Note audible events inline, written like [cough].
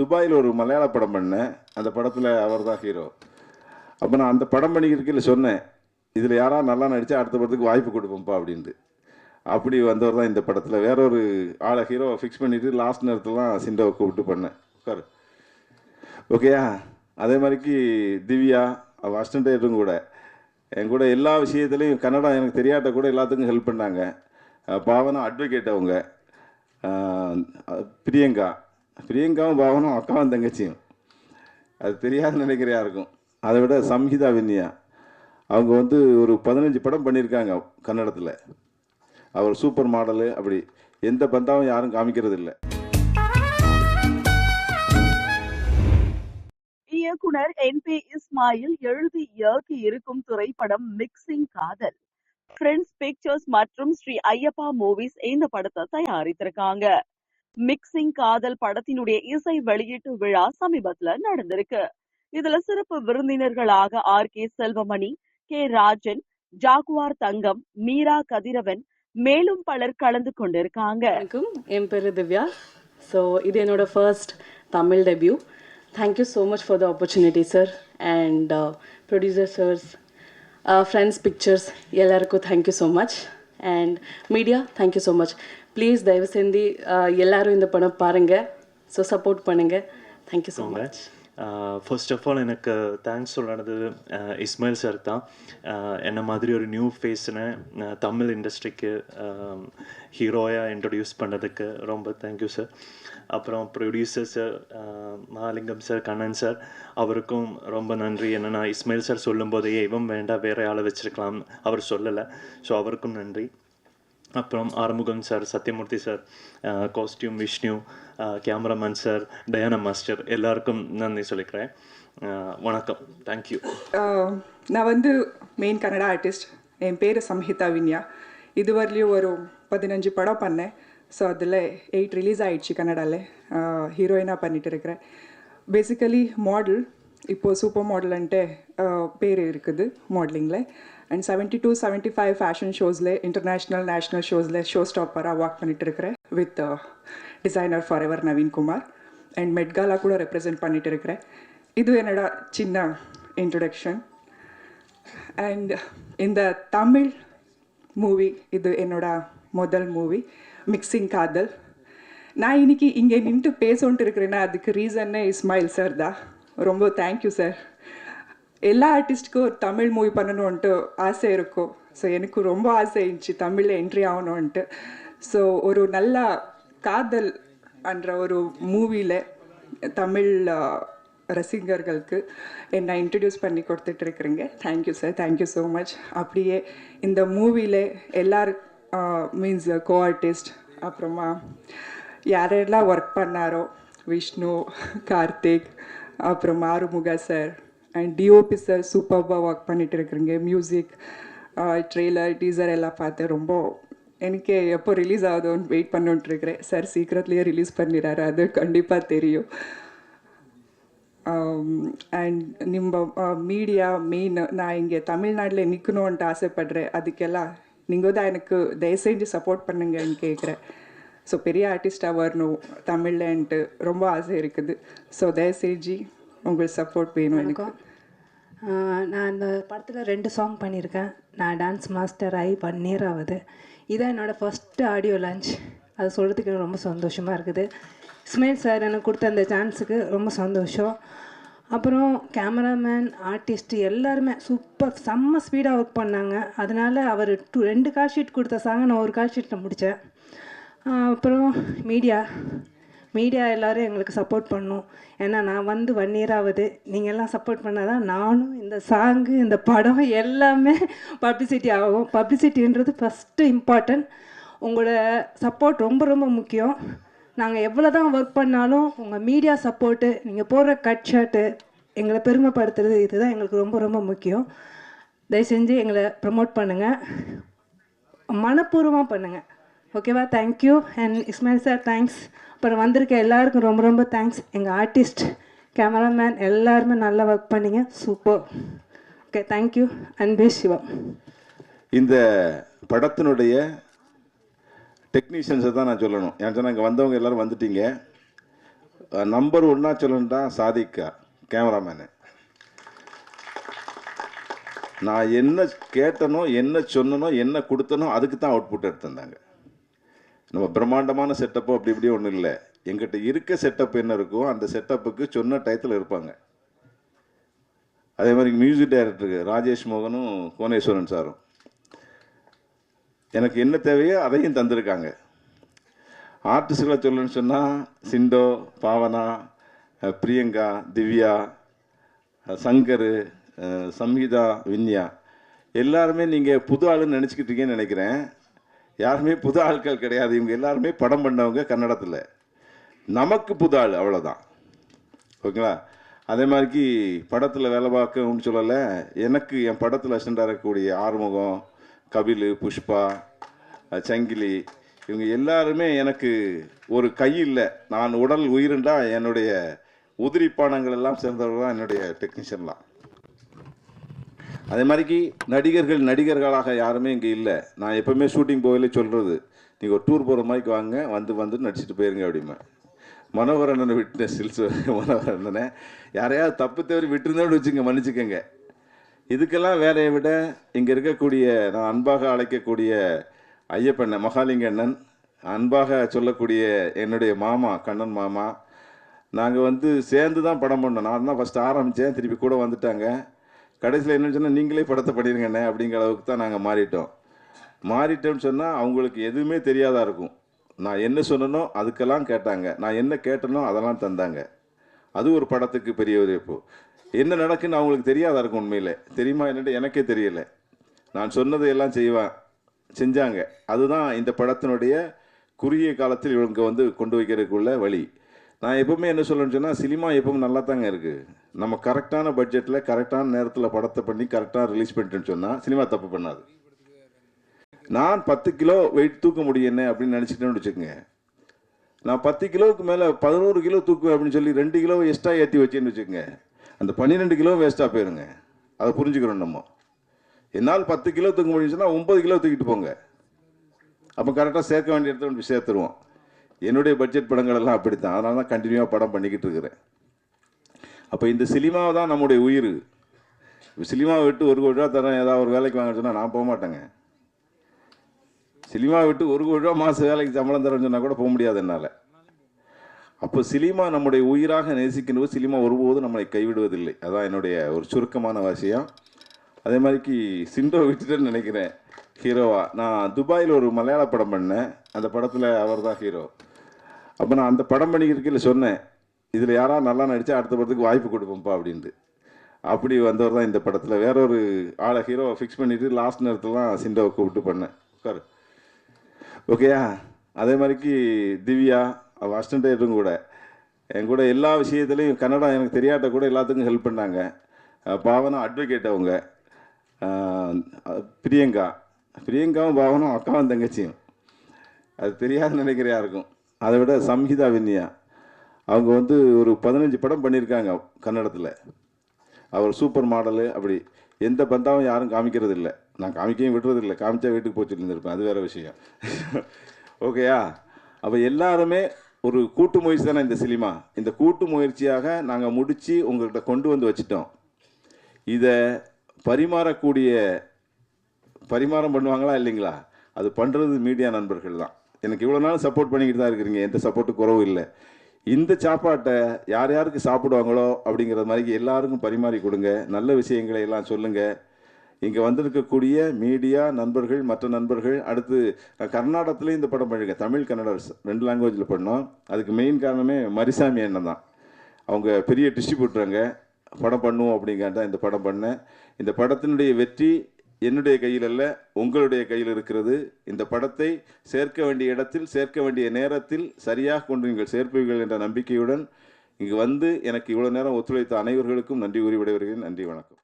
துபாயில் ஒரு மலையாள படம் பண்ணேன். அந்த படத்தில் அவர் தான் ஹீரோ அப்போ நான் அந்த படம் பண்ணிக்கிறதுக்கு சொன்னேன். இதில் யாராவது நல்லா நடித்தா அடுத்த படத்துக்கு வாய்ப்பு கொடுப்போம்ப்பா அப்படின்ட்டு. அப்படி வந்தவர் தான் இந்த படத்தில். வேற ஒரு ஆளை ஹீரோவை ஃபிக்ஸ் பண்ணிவிட்டு லாஸ்ட் நேரத்தில் தான் சிண்டாவை கூப்பிட்டு பண்ணேன். உட்காரு. ஓகேயா அதே மாதிரிக்கு திவ்யா அவள் அசிஸ்டண்ட்டும் கூட. என் கூட எல்லா விஷயத்துலையும் கன்னடம் எனக்கு தெரியாட்ட கூட எல்லாத்துக்கும் ஹெல்ப் பண்ணாங்க. பாவனா அட்வொகேட் அவங்க. பிரியங்கா. பிரியங்காவும் பாவனும் அக்காவும் தங்கச்சியும். அது தெரியாத நினைக்கிற யாருக்கும். அதை விட சம்ஹிதா வின்யா. அவங்க வந்து ஒரு பதினஞ்சு படம் பண்ணியிருக்காங்க கன்னடத்தில். அவர் சூப்பர் மாடலு அப்படி. எந்த பந்தாவும் யாரும் காமிக்கிறது இல்லை இயக்குனர் என் பி இஸ்மாயில் எழுதி இயக்கி இருக்கும் திரைப்படம் மிக்சிங் காதல். ஃப்ரெண்ட்ஸ் பிக்சர்ஸ் மற்றும் ஸ்ரீ ஐயப்பா மூவிஸ் இந்த படத்தை தயாரித்திருக்காங்க. மிக்சிங் காதல் படத்தினுடைய இசை வெளியீட்டு விழா சமீபத்துல நடந்திருக்கு. இதுல சிறப்பு விருந்தினர்களாக R K Selvamani K Rajan Jaguar Thangam Meera Kathiravan மேலும் பலர் கலந்து கொண்டிருக்காங்க. என் பேரு திவ்யா. ஸோ இது என்னோட first Tamil debut thank you so much for the opportunity sir and producer sirs Friends Pictures எல்லாருக்கும் thank you so much and media thank you so much please தயவு செஞ்சு எல்லாரும் இந்த படம் பாருங்கள் ஸோ சப்போர்ட் பண்ணுங்கள் thank you so much first of all எனக்கு thanks சொல்கிறது இஸ்மாயில் சார் தான். என்ன மாதிரி ஒரு நியூ ஃபேஸ்னு தமிழ் இண்டஸ்ட்ரிக்கு ஹீரோயாக இன்ட்ரடியூஸ் பண்ணதுக்கு ரொம்ப தேங்க்யூ சார் அப்புறம் producer sir Mahalingam sir Kannan sir அவருக்கும் ரொம்ப நன்றி. என்னென்னா இஸ்மாயில் சார் சொல்லும்போதே இவன் வேண்டாம் வேற ஆளை வச்சிருக்கலாம். அவர் சொல்லலை. ஸோ அவருக்கும் நன்றி. அப்புறம் Arumugam sir Sathyamoorthy sir costume Vishnu cameraman sir Diana master எல்லாருக்கும் நன்றி சொல்லிக்கிறேன். வணக்கம். தேங்க்யூ நான் வந்து மெயின் கன்னடா ஆர்டிஸ்ட் என் பேர் சம்ஹிதா வின்யா. இதுவரையிலையும் ஒரு பதினஞ்சு படம் பண்ணேன். ஸோ அதில் எயிட் ரிலீஸ் ஆகிடுச்சு கன்னடாவில் ஹீரோயினாக பண்ணிட்டு இருக்கிறேன். பேசிக்கலி மாடல் இப்போது சூப்பர் மாடல்ன்ட்டு பேர் இருக்குது மாடலிங்கில் and seventy two seventy five fashion ஷோஸில் international national ஷோஸில் ஷோ ஸ்டாப்பராக ஒர்க் பண்ணிட்டு இருக்கிறேன் with designer for ever Naveen Kumar and Met Gala கூட ரெப்ரசென்ட் பண்ணிட்டு இருக்கிறேன் இது என்னோட சின்ன இன்ட்ரடக்ஷன் அண்ட் இந்த தமிழ் மூவி இது என்னோட முதல் மூவி மிக்சிங் காதல் நான் இன்னைக்கு இங்கே நின்று பேசோன்ட்டு இருக்கிறேன்னா அதுக்கு ரீசன்னே இஸ்மாயில் சார் தான். ரொம்ப தேங்க்யூ சார் எல்லா ஆர்டிஸ்ட்டுக்கும் ஒரு தமிழ் மூவி பண்ணணுன்ட்டு ஆசை இருக்கும். ஸோ எனக்கு ரொம்ப ஆசை இருந்துச்சு தமிழில் என்ட்ரி ஆகணுன்ட்டு ஸோ ஒரு நல்ல காதல் என்ற ஒரு மூவியில் தமிழ் ரசிகர்களுக்கு என்னை இன்ட்ரடியூஸ் பண்ணி கொடுத்துட்டு இருக்கிறீங்க. Thank you sir thank you so much அப்படியே இந்த மூவியில் எல்லார் மீன்ஸ் கோ ஆர்டிஸ்ட் அப்புறமா யாரெல்லாம் ஒர்க் பண்ணாரோ விஷ்ணு கார்த்திக் அப்புறம் மாறுமுகா சார் அண்ட் டிஓபி சார் சூப்பர்பாக ஒர்க் பண்ணிட்டு இருக்கிறீங்க. மியூசிக் ட்ரெய்லர் டீசர் எல்லாம் பார்த்தேன் ரொம்ப எனக்கு எப்போ ரிலீஸ் ஆகுதோன்னு வெயிட் பண்ணிட்டு இருக்கிறேன். சார் சீக்கிரத்துலேயே ரிலீஸ் பண்ணிடுறாரு. அது கண்டிப்பாக தெரியும். அண்ட் நம்ம மீடியா மெயின் நான் இங்கே தமிழ்நாட்டில் நிற்கணுன்ட்டு ஆசைப்பட்றேன். அதுக்கெல்லாம் நீங்கள் தான் எனக்கு தயவுசெய்து சப்போர்ட் பண்ணுங்கன்னு கேட்குறேன் ஸோ பெரிய ஆர்டிஸ்டாக வரணும் தமிழ்லன்ட்டு ரொம்ப ஆசை இருக்குது. ஸோ தயவு செஞ்சு உங்களுக்கு சப்போர்ட் வேணும் எனக்கு. நான் இந்த படத்தில் ரெண்டு சாங் பண்ணியிருக்கேன் நான் டான்ஸ் மாஸ்டர் ஆகி ஒன் இயர் ஆகுது. இதான் என்னோடய ஃபஸ்ட்டு ஆடியோ லான்ச் அது சொல்கிறதுக்கு எனக்கு ரொம்ப சந்தோஷமாக இருக்குது. இஸ்மாயில் சார் எனக்கு கொடுத்த அந்த சான்ஸுக்கு ரொம்ப சந்தோஷம். அப்புறம் கேமராமேன் ஆர்டிஸ்ட் எல்லாருமே சூப்பர் செம்ம ஸ்பீடாக ஒர்க் பண்ணாங்க. அதனால அவர் டூ ரெண்டு கால் ஷீட் கொடுத்த சாங்கை நான் ஒரு கால் ஷீட்டில் முடித்தேன் அப்புறம் மீடியா மீடியா எல்லாரும் எங்களுக்கு சப்போர்ட் பண்ணும். ஏன்னா நான் வந்து ஒன் இயர் ஆகுது. நீங்கள் எல்லாம் சப்போர்ட் பண்ணால் தான் நானும் இந்த சாங்கு இந்த படம் எல்லாமே பப்ளிசிட்டி ஆகும். பப்ளிசிட்டின்றது ஃபஸ்ட்டு இம்பார்ட்டன்ட் உங்களோட சப்போர்ட் ரொம்ப ரொம்ப முக்கியம். நாங்கள் எவ்வளோ தான் ஒர்க் பண்ணாலும் உங்கள் மீடியா சப்போர்ட்டு நீங்கள் போடுற கட் ஷர்ட்டு எங்களை பெருமைப்படுத்துறது இதுதான் எங்களுக்கு ரொம்ப ரொம்ப முக்கியம். தயவு செஞ்சு எங்களை ப்ரமோட் பண்ணுங்கள் மனப்பூர்வமாக பண்ணுங்கள் ஓகேவா thank you and Ismail sir thanks அப்புறம் வந்திருக்க எல்லாருக்கும் ரொம்ப ரொம்ப தேங்க்ஸ் எங்கள் ஆர்டிஸ்ட் கேமராமேன் எல்லாருமே நல்லா ஒர்க் பண்ணிங்க. சூப்பர் ஓகே தேங்க்யூ அன்பே சிவம். இந்த படத்தினுடைய டெக்னீஷியன்ஸை தான் நான் சொல்லணும். ஏன் சொன்னால் இங்கே வந்தவங்க எல்லோரும் வந்துட்டீங்க. நம்பர் ஒன்றா சொல்லணும்டா சாதிக்கா கேமராமேனு நான் என்ன கேட்டனோ என்ன சொன்னனோ என்ன கொடுத்தனோ அதுக்கு தான் அவுட்புட் எடுத்திருந்தாங்க. நம்ம பிரம்மாண்டமான செட்டப்போ அப்படி இப்படி ஒன்றும் இல்லை. எங்கிட்ட இருக்க செட்டப் என்ன இருக்கோ அந்த செட்டப்புக்கு சொன்ன டயத்தில் இருப்பாங்க. அதே மாதிரி மியூசிக் டைரக்டருக்கு ராஜேஷ் மோகனும் கோனேஸ்வரன் சாரும். எனக்கு என்ன தேவையோ அதையும் தந்திருக்காங்க. ஆர்டிஸ்டுகளை சொல்லணுன்னு சொன்னால் சிண்டோ பாவனா பிரியங்கா திவ்யா சங்கர் சம்ஹிதா வின்யா. எல்லாருமே நீங்கள் புது ஆளுன்னு நினச்சிக்கிட்டு இருக்கீங்கன்னு நினைக்கிறேன். யாருமே புது ஆட்கள் கிடையாது. இவங்க எல்லாருமே படம் பண்ணவங்க கன்னடத்தில். நமக்கு புது ஆள் அவ்வளோதான் ஓகேங்களா அதே மாதிரிக்கு படத்தில் வேலை பார்க்கணும்னு சொல்லலை. எனக்கு என் படத்தில் அசிஸ்டண்டாக இருக்கக்கூடிய ஆறுமுகம் கபில் புஷ்பா சங்கிலி இவங்க எல்லாருமே எனக்கு ஒரு கை இல்லை. நான் உடல் உயிருண்டா என்னுடைய உதிரிப்பானங்கள் எல்லாம் சேர்ந்தவர்கள் தான் என்னுடைய டெக்னீஷியன்லாம் அதே மாதிரிக்கு நடிகர்கள் நடிகர்களாக யாருமே இங்கே இல்லை. நான் எப்பவுமே ஷூட்டிங் போகல சொல்கிறது நீங்கள் ஒரு டூர் போகிற மாதிரிக்கு வாங்க வந்து வந்து நடிச்சிட்டு போயிருங்க அப்படிமா மனோகரண்ணனை விட்டு சில்ஸ் [laughs] மனோகரண்ணனை. யாரையாவது தப்பு தவறி விட்டுருந்தோன்னு வச்சுங்க மன்னிச்சுக்கோங்க. இதுக்கெல்லாம் வேலையை விட இங்கே இருக்கக்கூடிய நான் அன்பாக அழைக்கக்கூடிய ஐயப்பண்ணன் மகாலிங்க அண்ணன் அன்பாக சொல்லக்கூடிய என்னுடைய மாமா கண்ணன் மாமா நாங்கள் வந்து சேர்ந்து தான் படம் பண்ணோம். நான் தான் ஃபஸ்ட்டு ஆரம்பித்தேன் திருப்பி கூட வந்துட்டாங்க. கடைசியில் என்ன சொன்னால் நீங்களே படத்தை படிருங்கண்ணே அப்படிங்கிற அளவுக்கு தான் நாங்கள் மாறிட்டோம். மாறிட்டோம்னு சொன்னால் அவங்களுக்கு எதுவுமே தெரியாதா இருக்கும். நான் என்ன சொன்னனோ அதுக்கெல்லாம் கேட்டாங்க. நான் என்ன கேட்டனோ அதெல்லாம் தந்தாங்க. அது ஒரு படத்துக்கு பெரிய உதவிப்பு என்ன நடக்குன்னு அவங்களுக்கு தெரியாதா இருக்கும் உண்மையில். தெரியுமா என்னட்டு எனக்கே தெரியல. நான் சொன்னதை எல்லாம் செய்வேன் செஞ்சாங்க. அதுதான் இந்த படத்தினுடைய குறுகிய காலத்தில் இவங்க வந்து கொண்டு வைக்கிறதுக்குள்ள வழி. நான் எப்பவுமே என்ன சொல்லணும்னு சொன்னால் சினிமா எப்பவும் நல்லா தாங்க இருக்குது நம்ம கரெக்டான பட்ஜெட்டில் கரெக்டான நேரத்தில் படத்தை பண்ணி கரெக்டாக ரிலீஸ் பண்ணிட்டேன்னு சொன்னால் சினிமா தப்பு பண்ணாது. நான் பத்து கிலோ வெயிட் தூக்க முடியும் என்ன அப்படின்னு நினச்சிட்டேன்னு வச்சுக்கோங்க. நான் பத்து கிலோவுக்கு மேலே பதினோரு கிலோ தூக்குவேன் அப்படின்னு சொல்லி ரெண்டு கிலோ எக்ஸ்ட்ரா ஏற்றி வச்சேன்னு வச்சுக்கோங்க. அந்த பன்னிரெண்டு கிலோ வேஸ்ட்டாக போயிருங்க. அதை புரிஞ்சுக்கிறோம் நம்ம. என்னால் பத்து கிலோ தூக்க முடியும்னு சொன்னால் ஒம்பது கிலோ தூக்கிட்டு போங்க. அப்போ கரெக்டாக சேர்க்க வேண்டிய இடத்துல கொண்டு போய் சேர்த்துருவோம். என்னுடைய பட்ஜெட் படங்கள் எல்லாம் அப்படித்தான். அதனால தான் கண்டினியூவாக படம் பண்ணிக்கிட்டு இருக்கிறேன். அப்போ இந்த சினிமாவை தான் நம்முடைய உயிர். சினிமாவை விட்டு ஒரு கோடி ரூபா தரேன் ஏதாவது ஒரு வேலைக்கு வாங்க சொன்னால் நான் போக மாட்டேங்க. சினிமா விட்டு ஒரு கோடி ரூபா மாத வேலைக்கு சம்பளம் தரேன்னு சொன்னால் கூட போக முடியாது என்னால். அப்போ சினிமா நம்முடைய உயிராக நேசிக்கின்ற சினிமா ஒருபோதும் நம்மளை கைவிடுவதில்லை. அதான் என்னுடைய ஒரு சுருக்கமான விஷயம் அதே மாதிரிக்கு சிண்டோ விட்டுட்டேன்னு நினைக்கிறேன். ஹீரோவா. நான் துபாயில் ஒரு மலையாள படம் பண்ணேன். அந்த படத்தில் அவர் தான் ஹீரோ. அப்போ நான் அந்த படம் பண்ணிக்கிறதுல சொன்னேன். இதில் யாராவது நல்லா நடித்தா அடுத்த படத்துக்கு வாய்ப்பு கொடுப்போம்ப்பா அப்படின்ட்டு. அப்படி வந்தவர் தான் இந்த படத்தில். வேற ஒரு ஆளை ஹீரோவை ஃபிக்ஸ் பண்ணிவிட்டு லாஸ்ட் நேரத்தில் தான் சிண்டாவை கூப்பிட்டு பண்ணேன். உட்காரு. ஓகேயா அதே மாதிரிக்கு திவ்யா அவள் அசிஸ்டண்ட்டும் கூட. என் கூட எல்லா விஷயத்துலையும் கன்னடா எனக்கு தெரியாட்ட கூட எல்லாத்துக்கும் ஹெல்ப் பண்ணாங்க. பாவனா அட்வொகேட் அவங்க. பிரியங்கா. பிரியங்காவும் பாவனும் அக்காவும் தங்கச்சியும். அது தெரியாதுன்னு நினைக்கிற யாருக்கும். அதை விட சம்ஹிதா வின்யா. அவங்க வந்து ஒரு பதினஞ்சு படம் பண்ணியிருக்காங்க கன்னடத்தில். அவர் சூப்பர் மாடலு அப்படி. எந்த பந்தாவும் யாரும் காமிக்கிறது இல்லை நான் காமிக்கவும் விடுறது இல்லை காமிச்சா வீட்டுக்கு போச்சுட்டு இருந்திருப்பேன். அது வேற விஷயம். ஓகேயா அப்போ எல்லாருமே ஒரு கூட்டு முயற்சி தானே இந்த சினிமா? இந்த கூட்டு முயற்சியாக நாங்கள் முடித்து உங்கள்கிட்ட கொண்டு வந்து வச்சிட்டோம். இதை பரிமாறக்கூடிய பரிமாறம் பண்ணுவாங்களா இல்லைங்களா? அது பண்ணுறது மீடியா நண்பர்கள் தான். எனக்கு இவ்வளோ நாள் சப்போர்ட் பண்ணிக்கிட்டு தான் இருக்கிறீங்க. எந்த சப்போர்ட்டு குறவும் இல்லை. இந்த சாப்பாட்டை யார் யாருக்கு சாப்பிடுவாங்களோ அப்படிங்கிற மாதிரி எல்லாருக்கும் பரிமாறி கொடுங்க. நல்ல விஷயங்களை எல்லாம் சொல்லுங்கள் இங்கே வந்திருக்கக்கூடிய மீடியா நண்பர்கள் மற்ற நண்பர்கள் அடுத்து கர்நாடகத்துலேயும் இந்த படம் பண்ணியிருக்கேன் தமிழ் கன்னடர்ஸ் ரெண்டு லாங்குவேஜில் பண்ணோம். அதுக்கு மெயின் காரணமே மரிசாமி அண்ணன் தான். அவங்க பெரிய டிஸ்ட்ரிபியூட்டருங்க படம் பண்ணுவோம் அப்படிங்காட்ட இந்த படம் பண்ணேன். இந்த படத்தினுடைய வெற்றி என்னுடைய கையில் அல்ல உங்களுடைய கையில் இருக்கிறது. இந்த படத்தை சேர்க்க வேண்டிய இடத்தில் சேர்க்க வேண்டிய நேரத்தில் சரியாக கொண்டு நீங்கள் சேர்ப்பீர்கள் என்ற நம்பிக்கையுடன் இங்கு வந்து எனக்கு இவ்வளோ நேரம் ஒத்துழைத்த அனைவர்களுக்கும் நன்றி கூறி விடைபெறுகிறேன். நன்றி வணக்கம்.